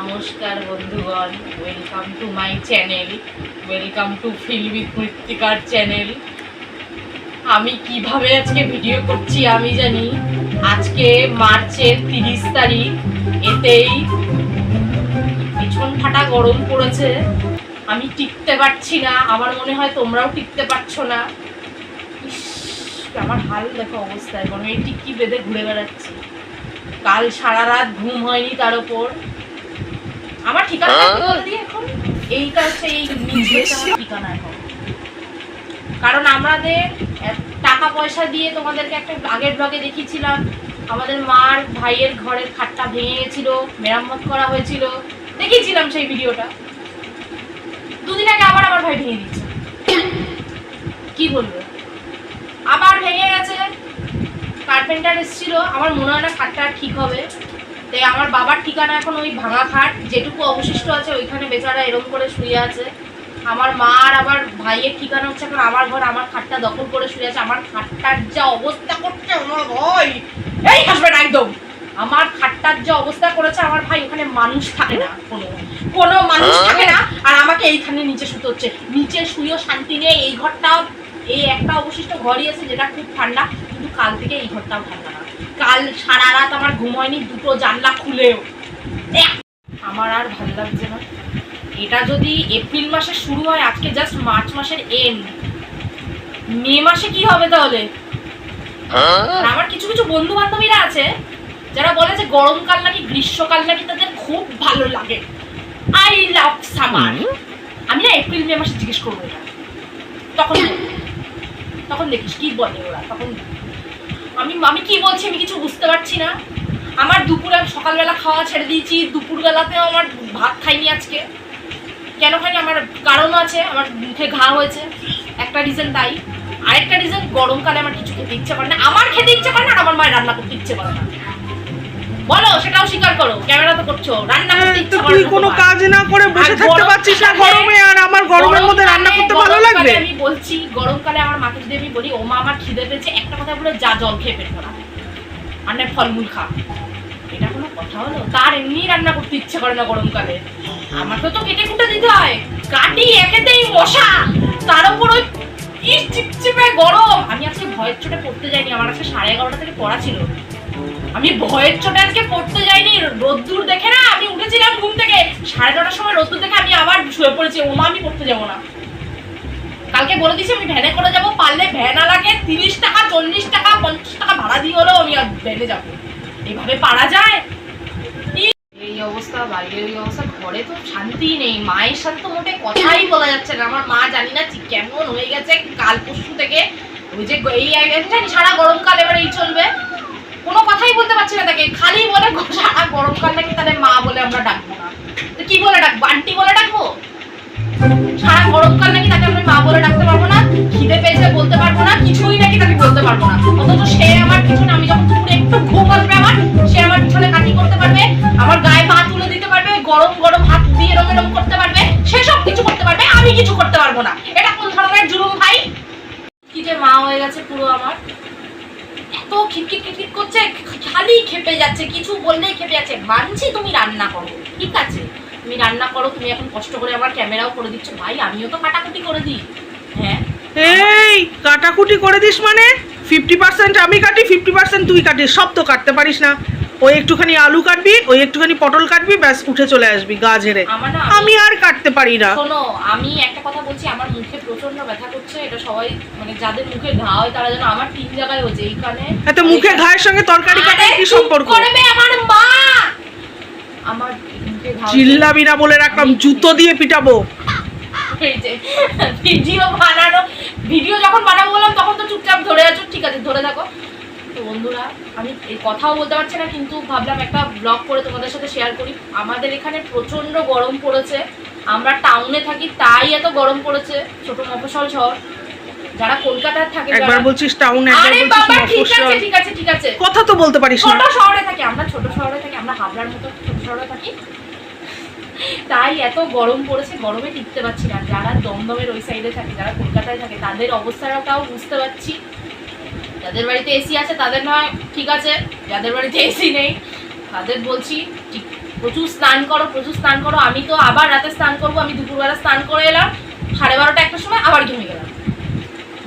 নমস্কার বন্ধুগণ welcome to my channel welcome to feel with মৃত্তিকার চ্যানেল আমি কীভাবে আজকে ভিডিও করছি আমি জানি, আজকে মার্চের তিরিশ তারিখ, এতেই পিছন ফাটা গরম পড়েছে। আমি টিকতে পারছি না, আমার মনে হয় তোমরাও টিকতে পারছ না। আমার হাল দেখো অবস্থায় মনে হয় টিকি বেঁধে ঘুরে বেড়াচ্ছি। কাল সারা রাত ঘুম হয়নি তার উপর আমার ঠিকানা কি এখন। এইটা হচ্ছে এই ঠিকানা এখন। কারণ আমাদের টাকা পয়সা দিয়ে তোমাদেরকে একটা আগের ব্লগে দেখিয়েছিলাম। আমাদের মার ভাইয়ের ঘরের খাটটা ভেঙে গেছিল মেরামত করা হয়েছিল। দেখিয়েছিলাম সেই ভিডিওটা। দুদিন আগে আবার আমার ভাই ভেঙে দিচ্ছে কি বলব? আবার ভেঙে গেছে। কার্পেন্টার এসেছিল আমার মনে হয় না খাটটা ঠিক হবে। তাই আমার বাবার ঠিকানা এখন ওই ভাঙা খাট যেটুকু অবশিষ্ট আছে ওইখানে বেচারা এরম করে শুয়ে আছে। আমার মা আর আমার ভাইয়ের ঠিকানা হচ্ছে এখন আমার ঘর আমার খাটটা দখল করে শুয়ে আছে। আমার খাটটার যা অবস্থা করছে আমার ভাই এই হাসবে না একদম। আমার খাটটার যে অবস্থা করেছে আমার ভাই ওখানে মানুষ থাকে না কোনো। কোনো মানুষ থাকে না। আর আমাকে এইখানে নিচে শুতে হচ্ছে। নিচে শুয়েও শান্তি নেই এই ঘরটাও এই একটা অবশিষ্ট ঘরই আছে যেটা খুব ঠান্ডা কিন্তু কাল থেকে এই ঘরটাও ঠান্ডা না। কাল সারা রাত আমার ঘুম হয়নি দুটো জানলা খুলেও। আমার আর ভালো লাগছে না। এটা যদি এপ্রিল মাসে শুরু হয় আজকে জাস্ট মার্চ মাসের এন্ড মে মাসে কি হবে তাহলে? আমার কিছু কিছু বন্ধু বান্ধবীরা আছে যারা বলে যে গরমকাল নাকি গ্রীষ্মকাল নাকি তাদের খুব ভালো লাগে। আই লাভ সামার আমি না এপ্রিল মে মাসে জিজ্ঞেস করব এটা। তখন। তখন দেখিস কি বলে ওরা তখন আমি আমি কি বলছি আমি কিছু বুঝতে পারছি না। আমার দুপুরে সকালবেলা খাওয়া ছেড়ে দিয়েছি দুপুরবেলাতেও আমার ভাত খাইনি আজকে। কেন খাইনি? আমার কারণ আছে আমার মুখে ঘা হয়েছে একটা রিজন তাই। আরেকটা রিজন গরমকালে আমার কিছু খেতে ইচ্ছে করে না। আমার খেতে ইচ্ছে করে না আমার মায়ের রান্না করতে ইচ্ছে করে না। বলো সেটাও স্বীকার করো ক্যামেরা তো করছ রান্না করতে ইচ্ছে করে তুই না কোনো তোমার। কাজ না করে বসে থাকতে পারছিস না গরমে আর আমার গরমের মধ্যে রান্না করতে ভালো লাগবে? বলছি, গরমকালে আমার মাকে যদি আমি বলি, ও মা, আমার খিদে পেয়েছে, একটা কথা বলে যা জল খেয়ে পেট ভরা। আর না, ফলমূল খা। এটা কোনো কথা হলো? তার এমনি রান্না করতে ইচ্ছে করে না গরমকালে। আমাকে তো কেটে কুটে দিতে হয়। কাটি, একেতেই মশা তার উপর ওই চিপচিপে গরম। আমি আজকে ভয়ের চোটে পড়তে যাইনি। আমার আজকে সাড়ে এগারোটা থেকে পড়া ছিল। আমি ভয়ের চোটে আজকে পড়তে যাইনি। রোদ্দুর দেখে না, আমি উঠেছিলাম ঘুম থেকে। সাড়ে নটার সময় রোদ্দুর দেখে আমি আবার শুয়ে পড়েছি। ওমা আমি পড়তে যাব না। কালকে বলে দিছি আমি ভ্যানে করে যাব। পারলে ভ্যান আলাকে তিরিশ টাকা, চল্লিশ টাকা, পঞ্চাশ টাকা ভাড়া দিয়ে হলেও আমি আর ভ্যানে যাব। এইভাবে পারা যায়? এই অবস্থা, বাইরের এই অবস্থা, ঘরে তো শান্তি নেই। মায়ের সাথে তো মোটে কথাই বলা যাচ্ছে না। আমার মা জানি না কেমন হয়ে গেছে কাল পরশু থেকে। ওই যে এই জানি সারা গরমকাল এবার এই চলবে। কোনো কথাই বলতে পারছি না তাকে। খালি বলে, সারা গরমকাল নাকি তাহলে মা বলে আমরা ডাকবো না। কি বলে ডাকবো? আন্টি বলে ডাকবো? পারব না। অথচ সে আমার পিছনে, আমি যখন দুপুরে একটু ঘুম আসবে আমার, সে আমার পিছনে কাটি করতে পারবে, আমার গায়ে পা তুলে দিতে পারবে, গরম গরম হাত দিয়ে এরম এরম করতে পারবে সেসব কিছু করতে পারবে, আমি কিছু করতে পারব না। এটা কোন ধরনের জুলুম ভাই? কি যে মা হয়ে গেছে পুরো আমার। এত খিটখিট খিটখিট করছে, খালি খেপে যাচ্ছে, কিছু বললেই খেপে যাচ্ছে। মানছি তুমি রান্না করো, ঠিক আছে। তুমি রান্না করো, তুমি এখন কষ্ট করে আমার ক্যামেরাও করে দিচ্ছ। ভাই, আমিও তো কাটাকুটি করে দিই। হ্যাঁ? এই, কাটাকুটি করে দিস মানে? ফিফটি পার্সেন্ট আমি কাটি ফিফটি পার্সেন্ট তুই কাটিস সব তো কাটতে পারিস না। ওই একটুখানি আলু কাটবি ওই একটুখানি পটল কাটবি ব্যাস উঠে চলে আসবি গা ঝেড়ে। আমি আর কাটতে পারি না। শোনো আমি একটা কথা বলছি আমার মুখে প্রচণ্ড ব্যথা করছে এটা সবাই মানে যাদের মুখে ঘা হয় তারা যেন আমার তিন জায়গায় হয়েছে এইখানে এত মুখে ঘায়ের সঙ্গে তরকারি কাটার কি সম্পর্ক? করবে আমার মা! আমার। চিল্লাবি না বলে রাখলাম জুতো দিয়ে পিটাবো। এই যে ভিডিও বানানো ভিডিও যখন বানাবো বললাম তখন তো চুপচাপ ধরে আছো। ঠিক আছে ধরে থাকো। তো বন্ধুরা আমি এই কথাও বলতে পারছি না কিন্তু ভাবলাম একটা ব্লগ করে তোমাদের সাথে শেয়ার করি। আমাদের এখানে প্রচণ্ড গরম পড়েছে। আমরা টাউনে থাকি তাই এত গরম পড়েছে ছোট মফসল শহর। যারা কলকাতায় থাকে একবার যারা- বলছিস টাউন একবার বলছিস ঠিক আছে মফস্বল ঠিক আছে ঠিক আছে। কথা তো বলতে পারিস না। ছোট শহরে থাকি আমরা ছোট শহরে থাকি আমরা হাবড়ার মতো ছোট শহরে থাকি। তাই এত গরম পড়েছে, গরমে টিকতে পারছি না। যারা দমদমের ওই সাইডে থাকে, যারা কলকাতায় থাকে, তাদের অবস্থাটাও বুঝতে পারছি। যাদের বাড়িতে এসি আছে, তাদের নয়, ঠিক আছে। যাদের বাড়িতে এসি নেই, তাদের বলছি প্রচুর স্নান করো, প্রচুর স্নান করো। আমি তো আবার রাতে স্নান করব, আমি দুপুরবেলা স্নান করে এলাম, সাড়ে বারোটা একটার সময় আবার ঘুমিয়ে গেলাম।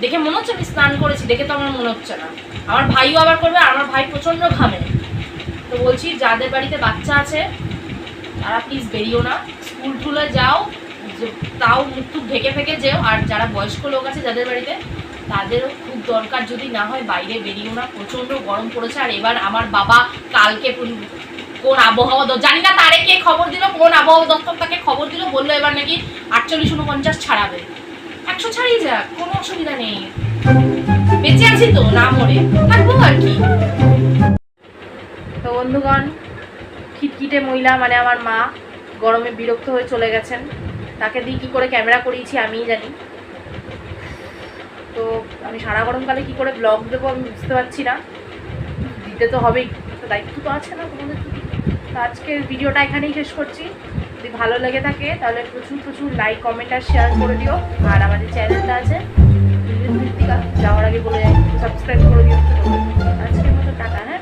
দেখে মনে হচ্ছে আমি স্নান করেছি, দেখে তো আমার মনে হচ্ছে না। আমার ভাইও আবার করবে, আর আমার ভাই প্রচণ্ড ঘামে। তো বলছি, যাদের বাড়িতে বাচ্চা আছে তারা প্লিজ বেরিও না। স্কুল টুলে যাও তাও মুখ ঢেকে ফেকে যেও। আর যারা বয়স্ক লোক আছে যাদের বাড়িতে, তাদেরও খুব দরকার যদি না হয় বাইরে বেরিও না। প্রচণ্ড গরম পড়েছে। আর এবার আমার বাবা কালকে কোন আবহাওয়া দ- জানি না তারে কে খবর দিল, কোন আবহাওয়া দপ্তর তাকে খবর দিল। বলল এবার নাকি আটচল্লিশ উনপঞ্চাশ ছাড়াবে। একশো ছাড়িয়ে যাক, কোনো অসুবিধা নেই। বেঁচে আছি তো, না মরে। থাকব আর কি। তো বন্ধুগণ খিটখিটে মহিলা মানে আমার মা গরমে বিরক্ত হয়ে চলে গেছেন। তাকে দিয়ে কী করে ক্যামেরা করিয়েছি আমিই জানি। তো আমি সারা গরমকালে কী করে ব্লগ দেবো আমি বুঝতে পারছি না। দিতে তো হবেই, তো দায়িত্ব তো আছে না তোমাদের তো আজকের ভিডিওটা এখানেই শেষ করছি। যদি ভালো লেগে থাকে, তাহলে প্রচুর প্রচুর লাইক কমেন্ট আর শেয়ার করে দিও। আর আমাদের চ্যানেলটা আছে যাওয়ার আগে বলে সাবস্ক্রাইব করে দিও। আজকের মতো টাকা হ্যাঁ?